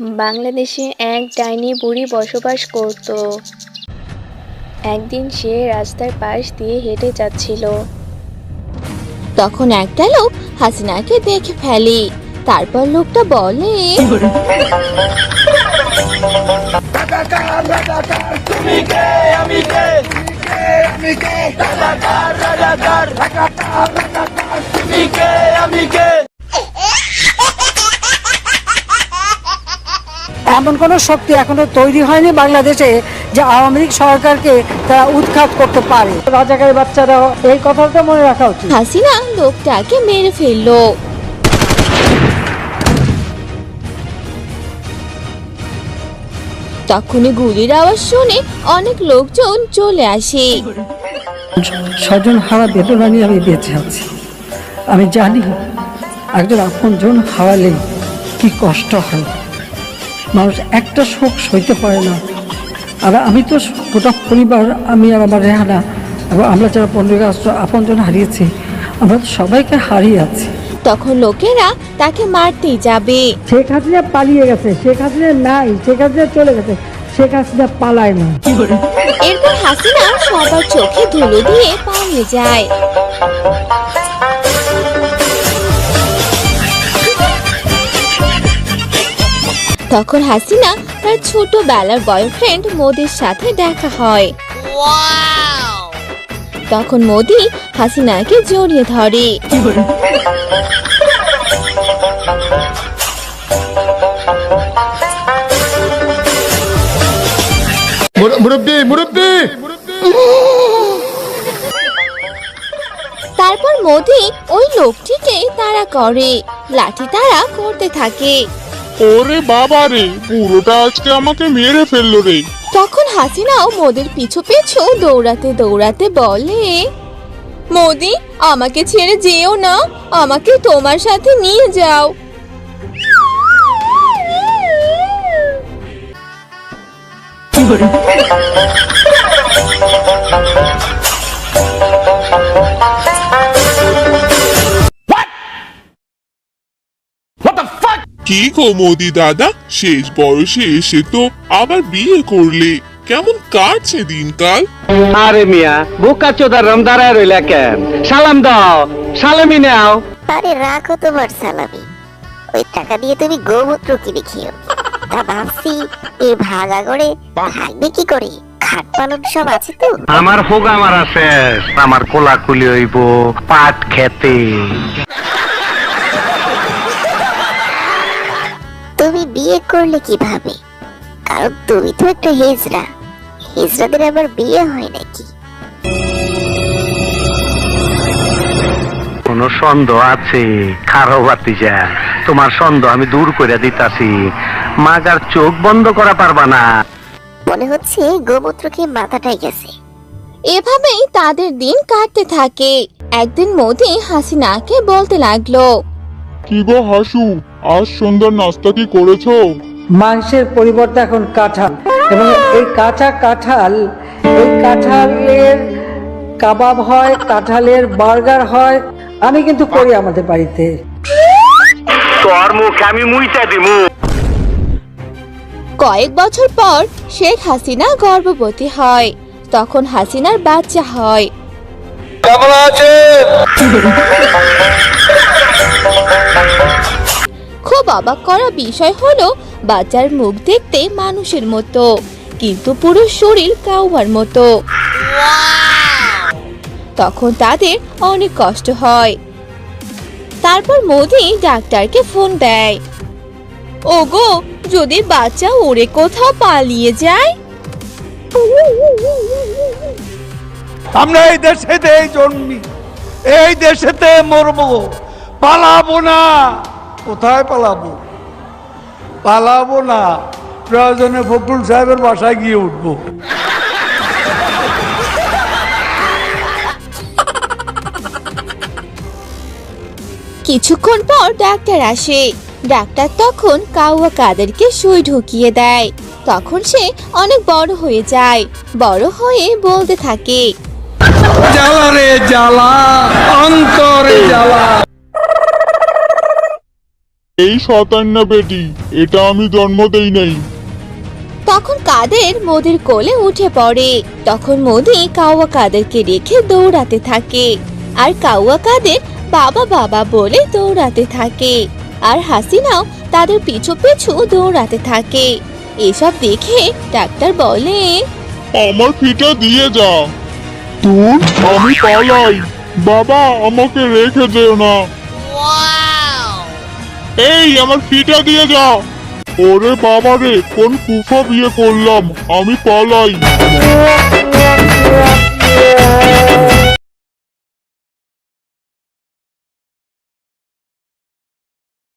বাংলাদেশে এক ডাইনি বুড়ি বসবাস করত। একদিন সে রাস্তার পাশ দিয়ে হেঁটে যাচ্ছিল। তখন একটা লোক হাসিনাকে দেখে ফেলে। তারপর লোকটা বলে এমন কোনো শক্তি এখনও তৈরি হয়নি বাংলাদেশে যে আওয়ামী লীগ সরকারকে তারা উৎখাত করতে পারে। রাজাকারী বাচ্চারা এই কথাটা মনে রাখা উচিত। হাসিনা লোকটাকে মেরে ফেলল। তখনই গুলির আওয়াজ শুনে অনেক লোকজন চলে আসে। স্বজন হারা বেদনা নিয়ে আমি বেঁচে আছি। আমি জানি একজন আপনজন হারালে কি কষ্ট হয়। মানুষ একটা শোক সইতে পারে না। আর আমি তো গোটা পরিবার আমি আর আমার রেহানা এবং আমরা যারা পনেরো আগস্ট আপনজন হারিয়েছি আমরা তো সবাইকে হারিয়ে আছি তখন লোকেরা তাকে মারতেই যাবে। শেখ হাসিনা পালিয়ে গেছে শেখ হাসিনা নাই শেখ হাসিনা চলে গেছে শেখ হাসিনা পালায় না। এরপর হাসিনা সবার চোখে ধুলো দিয়ে পালিয়ে যায়। তখন হাসিনা তার ছোটবেলার বয়ফ্রেন্ড মোদির সাথে দেখা হয়। তখন মোদি হাসিনাকে জড়িয়ে ধরে। মুর- মুরব্বি মুরব্বি! তারপর মোদি ওই লোকটিকে তারা করে লাঠি তারা করতে থাকে। ওরে বাবা রে পুরোটা আজকে আমাকে মেরে ফেলল রে। তখন হাসিনাও মোদির পিছু পিছু দৌড়াতে দৌড়াতে বলে মোদি আমাকে ছেড়ে যেও না আমাকে তোমার সাথে নিয়ে যাও। কি গো মোদি দাদা? শেষ বয়সে এসে তো আবার বিয়ে করলে। কেমন কাটছে দিনকাল? আরে মিয়া বোকা চোদার রম দাঁড়ায় রইলা কেন? সালাম দাও সালামি নাও। আরে রাখো তোমার সালামি। ওই টাকা দিয়ে তুমি গোমূত্র কিনে খেও তা ভাবছি এই ভাগা করে থাকবে কি করে? খাট পালন সব আছে তো। আমার হোগা মারা শেষ আমার কোলাকুলি হইব পাট খেতে। বিয়ে করলে কীভাবে? কারণ তুমি তো একটা হেজরা হেজরাদের আবার বিয়ে হয় নাকি? কোন সন্দেহ আছে? খারো যা তোমার সন্দেহ আমি দূর করে দিতাছি। মাগার চোখ বন্ধ করা পারবা না। মনে হচ্ছে গোমূত্র খেয়ে মাথাটাই গেছে। এভাবেই তাদের দিন কাটতে থাকে। একদিন মোদি হাসিনাকে বলতে লাগল কি গো হাসু? আজ সুন্দর নাস্তা কি করেছ? মাংসের পরিবর্তে এখন কাঁঠাল। এবং এই কাঁচা কাঁঠাল এই কাঁঠালের কাবাব হয় কাঁঠালের বার্গার হয় আমি কিন্তু করি আমাদের বাড়িতে। তোর মুখে আমি দিমু। কয়েক বছর পর শেখ হাসিনা গর্ভবতী হয়। তখন হাসিনার বাচ্চা হয়। খুব অবাক করা বিষয় হলো বাচ্চার মুখ দেখতে মানুষের মতো, কিন্তু পুরো শরীর কাউয়ার মতো। তখন তাদের অনেক কষ্ট হয়। তারপর মোদি ডাক্তারকে ফোন দেয়। ওগো, যদি বাচ্চা ওরে কোথাও পালিয়ে যায়? আমরা এই দেশেতে জন্মি, এই দেশেতে মরবো, পালাবো না। কোথায় পালাবো? পালাবো না। প্রয়োজনে ফখরুল সাহেবের বাসায় গিয়ে উঠবো। কিছুক্ষণ পর ডাক্তার আসে। ডাক্তার তখন কাউয়া কাদেরকে সুই ঢুকিয়ে দেয়। তখন সে অনেক বড় হয়ে যায়। বড় হয়ে বলতে থাকে জ্বালা রে জ্বালা অন্তরে জ্বালা। এই শতান্না বেটি এটা আমি জন্ম দেই নাই। তখন কাদের মোদির কোলে উঠে পড়ে। তখন মোদি কাওয়া কাদেরকে রেখে দৌড়াতে থাকে। আর কাওয়া কাদের বাবা বাবা বলে দৌড়াতে থাকে। আর হাসিনাও তাদের পিছু পিছু দৌড়াতে থাকে। এসব দেখে ডাক্তার বলে আমার ফিটা দিয়ে যা। তুই আমি পালাই। বাবা আমাকে রেখে যেও না। এই আমার ফিটা দিয়ে যা ওরে বাবা রে কোন কুফা বিয়ে করলাম আমি পালাই।